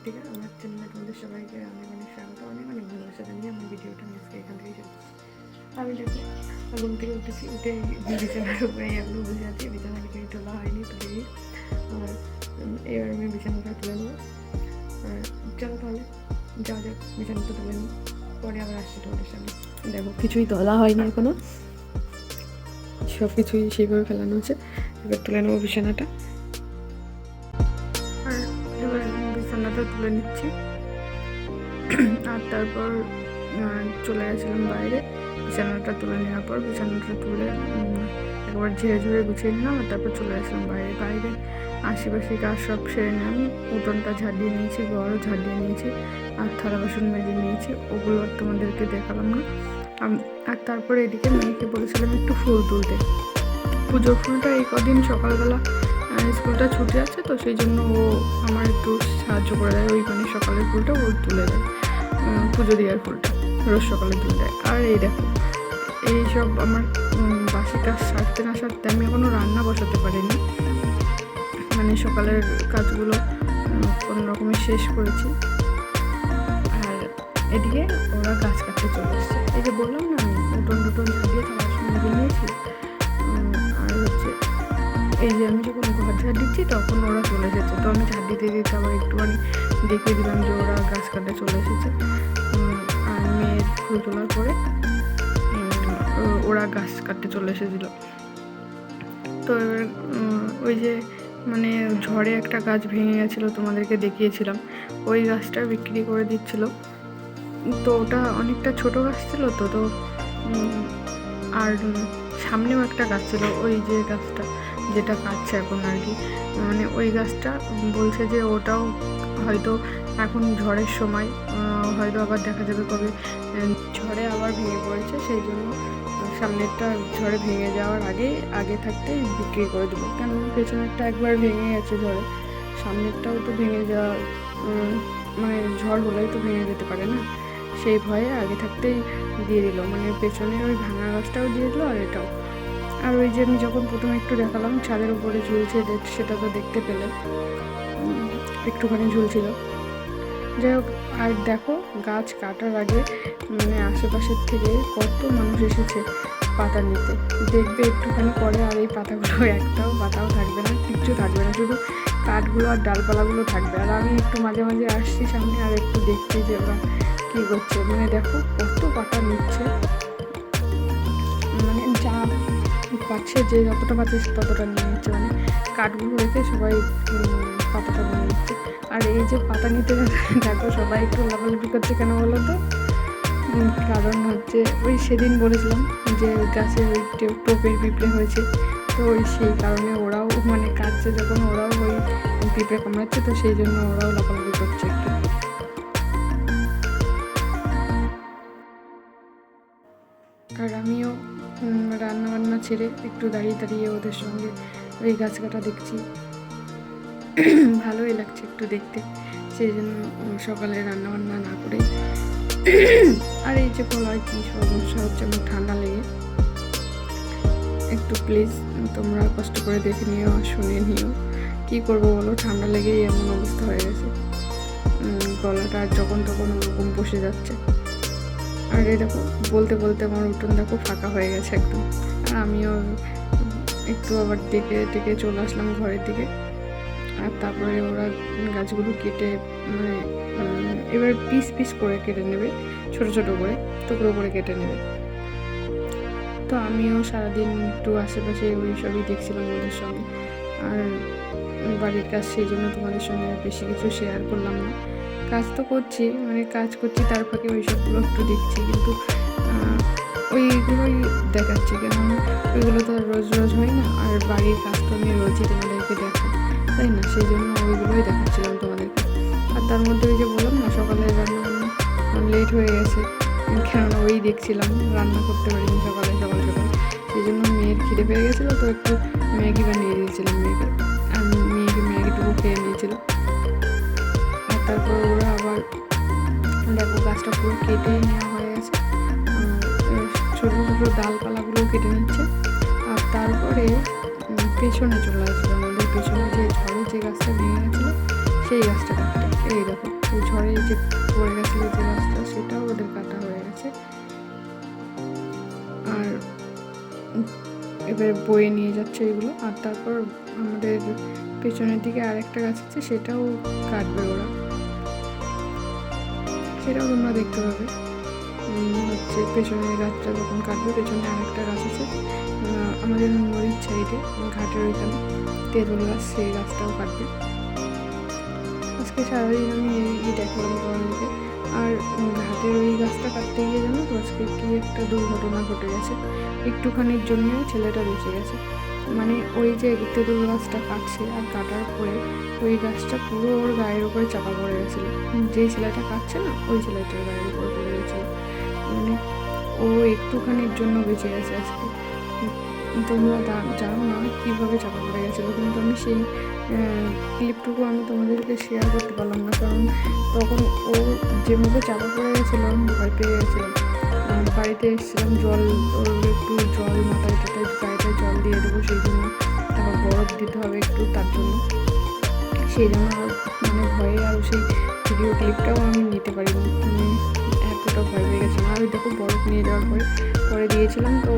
আমি আমার চ্যানেলে তোমাদের সবাইকে অনেক অনেক স্বাগত অনেক অনেক ভালোবাসা জানিয়ে আমার ভিডিওটা আমি আজকে এখান থেকে আমি দেখো ঘুম থেকে উঠেছি উঠে বিছানার উপরে এগুলো বসে আছি বিছানা থেকে তোলা হয়নি তুলে আর উম, এবার আমি বিছানাটা তুলে নেব। আর চলো তাহলে যা যাক বিছানাটা তুলে নিই পরে আবার আসছি তোমাদের সামনে। দেখো কিছুই তোলা হয়নি এখনও। সব কিছুই সেইভাবে ফেলানো আছে এবার তুলে নেব বিছানাটা। বিছানাটা তুলে নিচ্ছি। আর তারপর চলে গেছিলাম বাইরে। বিছানাটা তুলে নেওয়ার পর বিছানাটা তুলে একবার ঝেড়ে ঝুড়ে গুছিয়ে নিলাম আর তারপর চলে গেছিলাম বাইরে। বাইরে আশেপাশে কাজ সব সেরে নিলাম। উঠোনটা ঝাড়িয়ে নিয়েছি, ঘরও ঝাড় দিয়ে নিয়েছি, আর থালা বাসন মেজে নিয়েছি। ওগুলো তোমাদেরকে দেখালাম না। আর তারপরে এদিকে মেয়েকে বলেছিলাম একটু ফুল তুলতে। পুজোর ফুলটা এই কদিন সকালবেলা স্কুলটা ছুটি আছে তো সেই জন্য ও আমার একটু সাহায্য করে দেয়। ওই মানে সকালের ফুলটা ও তুলে দেয় পুজো দেওয়ার ফুলটা, রোজ সকালে তুলে দেয়। আর এই দেখো এইসব আমার বাসি কাজ সারতে না সারতে আমি এখনও রান্না বসাতে পারিনি। মানে সকালের কাজগুলো কোনো রকমে শেষ করেছি। আর এদিকে ওরা গাছ কাটতে চলে এসছে। এই যে বললাম না, আমি উঠোন টুটন থালা বাসন মেজে নিয়েছি আর হচ্ছে এই যে আমি যখন ঝাড় দিচ্ছি, তখন ওরা চলে এসেছে তো আমি ঝাড় দিতে দিতে আবার একটুখানি দেখে দিলাম যে ওরা গাছ কাটতে চলে এসেছে। আর মেয়ের ফুল তোলার পরে ওরা গাছ কাটতে চলে এসেছিল। তো এবার ওই যে মানে ঝড়ে একটা গাছ ভেঙে গেছিল, তোমাদেরকে দেখিয়েছিলাম। ওই গাছটা বিক্রি করে দিচ্ছিল। তো ওটা অনেকটা ছোট গাছ ছিল তো তো আর সামনেও একটা গাছ ছিল, ওই যে গাছটা। যেটা কাটছে এখন আর কি। মানে ওই গাছটা বলছে যে ওটাও হয়তো এখন ঝড়ের সময় হয়তো আবার দেখা যাবে কবে। ঝড়ে আবার ভেঙে পড়েছে, সেই জন্য সামনেরটা ঝড়ে ভেঙে যাওয়ার আগে আগে থাকতে বিক্রি করে দেবো। কেন পেছনেরটা একবার ভেঙে গেছে ঝড়ে। সামনেরটাও তো ভেঙে যাওয়া মানে ঝড় হলেই তো ভেঙে যেতে পারে না। সেই ভয়ে আগে থাকতেই দিয়ে দিল। মানে পেছনের ওই ভাঙা গাছটাও দিয়ে দিল আর এটাও। আর ওই যে আমি যখন প্রথমে একটু দেখালাম, ছাদের উপরে ঝুলছে সেটা তো দেখতে পেলে। একটুখানি ঝুলছিল। যাই হোক, আর দেখো, গাছ কাটার আগে মানে আশেপাশের থেকে কত মানুষ এসেছে পাতা নিতে। দেখবে একটুখানি পরে আর এই পাতাগুলো, একটাও পাতাও থাকবে না, কিচ্ছু থাকবে না, শুধু কাঠগুলো আর ডালপালাগুলো থাকবে। আর আমি একটু মাঝে মাঝে আসছি সামনে আর একটু দেখছি যে ওরা কী করছে। মানে দেখো, কত পাতা নিচ্ছে। পাচ্ছে যে যতটা পাচ্ছে ততটা নিয়ে নিচ্ছে। মানে কাঠগুলো রেখে সবাই পাতাটা নিয়ে নিচ্ছে। আর এই যে পাতা নিতে দেখো সবাই একটু লাফালাফি করছে কেন বলো তো? কারণ হচ্ছে ওই সেদিন বলেছিলাম যে গাছে ওই টোপের পিঁপড়ে হয়েছে। তো ওই সেই কারণে ওরাও মানে কাটছে যখন ওরাও ওই পিঁপড়ে কামড়াচ্ছে, তো সেই জন্য ওরাও লাফালাফি করছে। ছেড়ে একটু দাঁড়িয়ে দাঁড়িয়ে ওদের সঙ্গে ওই গাছ কাটা দেখছি। ভালোই লাগছে একটু দেখতে। সেই জন্য সকালে রান্না বান্না না করে। আর এই যে গলায় কী সমস্যা হচ্ছে আমার ঠান্ডা লেগে। একটু প্লিজ তোমরা কষ্ট করে দেখে নিও, শুনে নিও। কী করব বলো? ঠান্ডা লেগেই এমন অবস্থা হয়ে গেছে। গলাটা যখন তখন ওরকম বসে যাচ্ছে। আর এই দেখো, বলতে বলতে আমার উঠোন দেখো ফাঁকা হয়ে গেছে একদম। আমিও একটু আবার দেখে ডেকে চলে আসলাম ঘরের দিকে। আর তারপরে ওরা গাছগুলো কেটে মানে এবার পিস পিস করে কেটে নেবে, ছোট ছোট করে, টুকরো করে কেটে নেবে। তো আমিও সারাদিন একটু আশেপাশে ওই সবই দেখছিলাম ওদের সঙ্গে। আর বাড়ির কাজ সেই জন্য তোমাদের সঙ্গে বেশি কিছু শেয়ার করলাম না। কাজ তো করছি মানে কাজ করছি, তার ফাঁকে ওই সবগুলো একটু দেখছি, কিন্তু ওইগুলোই দেখাচ্ছি কেন ওইগুলো তো আর রোজ রোজ হয় না, আর বাড়ির কাজ তো আমি রোজই তোমাদেরকে দেখাই, তাই না? সেই জন্য ওইগুলোই দেখাচ্ছিলাম তোমাদেরকে। আর তার মধ্যে ওই যে বললাম না, সকালে রান্না লেট হয়ে গেছে, কেননা ওই দেখছিলাম, রান্না করতে পারিনি সকালে, সকাল সকাল। সেই জন্য মেয়ের খিদে পেয়ে গেছিল, তো একটু ম্যাগি বানিয়ে দিয়েছিলাম মেয়েকে, আর মেয়েকে ম্যাগিটুকু খেয়ে নিয়েছিল। আর তারপর ওরা আবার দেখো গাছটা পুরো কেটে নেওয়া ছোটো ডালপালাগুলো কেটে নিচ্ছে। আর তারপরে পেছনে চলে আসবে আমাদের, পেছনে যে ঝড়ে যে গাছটা ভেঙে গেছিল সেই গাছটা কাটতে। এই দেখো ঝড়ে যে পড়ে গেছিল যে গাছটা, সেটাও ওদের কাটা হয়ে গেছে। আর এবার বয়ে নিয়ে যাচ্ছে এগুলো। আর তারপর আমাদের পেছনের দিকে আরেকটা গাছ আছে, সেটাও কাটবে ওরা। সেটাও তোমরা দেখতে পাবে। হচ্ছে পেছনের গাছটা যখন কাটবে, পেছনে আরেকটা গাছ আছে। আমাদের নদীর সাইডে ঘাটের ওইখানে তেঁতুল গাছ, সেই গাছটাও কাটবে। আজকে সারাদিন আমি এই দেখালাম তোমাদেরকে। আর ঘাটের ওই গাছটা কাটতে গিয়ে জানো তো, আজকে কি একটা দুর্ঘটনা ঘটে গেছে। একটুখানির জন্য ছেলেটা বেঁচে গেছে। মানে ওই যে তেঁতুল গাছটা কাটছে আর কাটার পরে ওই গাছটা পুরো ওর গায়ের উপরে চাপা পড়ে গেছিল। যেই ছেলেটা কাটছে না, ওই ছেলেটার গায়ের উপরে। মানে ও একটুখানির জন্য বেঁচে গেছে আজকে। তোমরা জানো না কীভাবে চাপা পড়ে গেছিল, কিন্তু আমি সেই ক্লিপটুকু আমি তোমাদেরকে শেয়ার করতে পারলাম না, কারণ তখন ও যেভাবে চাপা পড়ে গেছিল ভয় পেয়ে গেছিলাম। বাড়িতে এসেছিলাম, জল, ওর একটু জল, মাথায় টাথায় গায়েটায় জল দিয়ে দেবো সেই জন্য। তারপর বরফ দিতে হবে একটু তার জন্য। সেই জন্য মানে ভয়ে আর সেই ভিডিও ক্লিপটাও আমি নিতে পারিনি। মানে এতটা ভয় নিয়ে যাওয়ার পরে পরে দিয়েছিলাম। তো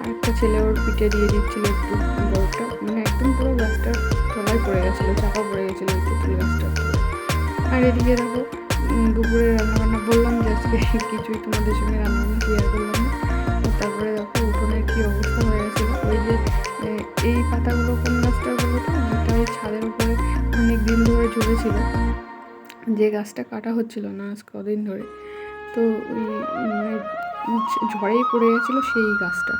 আরেকটা ছেলে ওর পিঠে দিয়ে দিচ্ছিল একটু বরফটা মানে একদম পুরো গাছটার তলায় পড়ে গেছিল, চাপা পড়ে গেছিল ওই তেঁতুল গাছটা। আর এদিকে দেখো দুপুরে রান্নাবান্না বললাম যে আজকে কিছুই তোমাদের সঙ্গে রান্নাবান্না শেয়ার করলাম না। তারপরে দেখো উঠোনের কী অবস্থা হয়ে গেছিল। ওই যে এই পাতাগুলো কোন গাছটার বলো তো? এটা ওই ছাদের উপরে অনেক দিন ধরে ঝুলেছিল। যে গাছটা কাটা হচ্ছিল না আজ কদিন ধরে। তো ওই মানে ঝড়েই পড়ে গেছিল সেই গাছটা।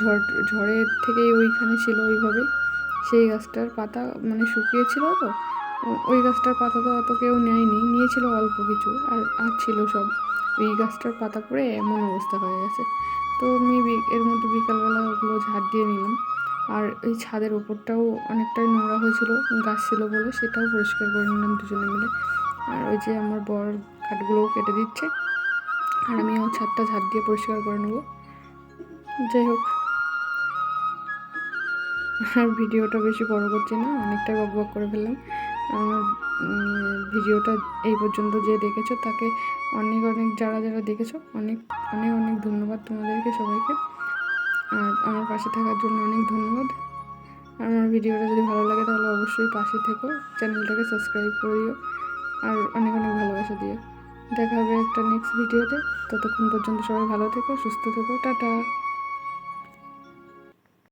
ঝড় ঝড়ের থেকেই ওইখানে ছিল ওইভাবে সেই গাছটার পাতা মানে শুকিয়েছিল তো। ওই গাছটার পাতা তো অত কেউ নেয়নি। নিয়েছিল অল্প কিছু আর আর ছিল সব। ওই গাছটার পাতা পড়ে এমন অবস্থা হয়ে গেছে। তো আমি এর মধ্যে বিকালবেলা ওগুলো ঝাড় দিয়ে নিলাম। আর এই ছাদের ওপরটাও অনেকটাই নোংরা হয়েছিল, গাছ ছিল বলে সেটাও পরিষ্কার করে নিলাম দুজনে মিলে। আর ওই যে আমার বর কাঠগুলোও কেটে দিচ্ছে। আর আমিও ছাদটা ঝাড় দিয়ে পরিষ্কার করে নেব। যাই হোক আর ভিডিওটা বেশি বড় করছি না অনেকটাই বক বক করে ফেললাম। আমার ভিডিওটা এই পর্যন্ত যে দেখেছ, তাকে অনেক অনেক, যারা যারা দেখেছ, অনেক অনেক অনেক ধন্যবাদ তোমাদেরকে সবাইকে। আর আমার পাশে থাকার জন্য অনেক ধন্যবাদ। আর আমার ভিডিওটা যদি ভালো লাগে তাহলে অবশ্যই পাশে থেকো, চ্যানেলটাকে সাবস্ক্রাইব করিও আর অনেক অনেক ভালোবাসা দিও। দেখা হবে একটা নেক্সট ভিডিওতে ততক্ষণ পর্যন্ত সবাই ভালো থেকো সুস্থ থেকো টাটা।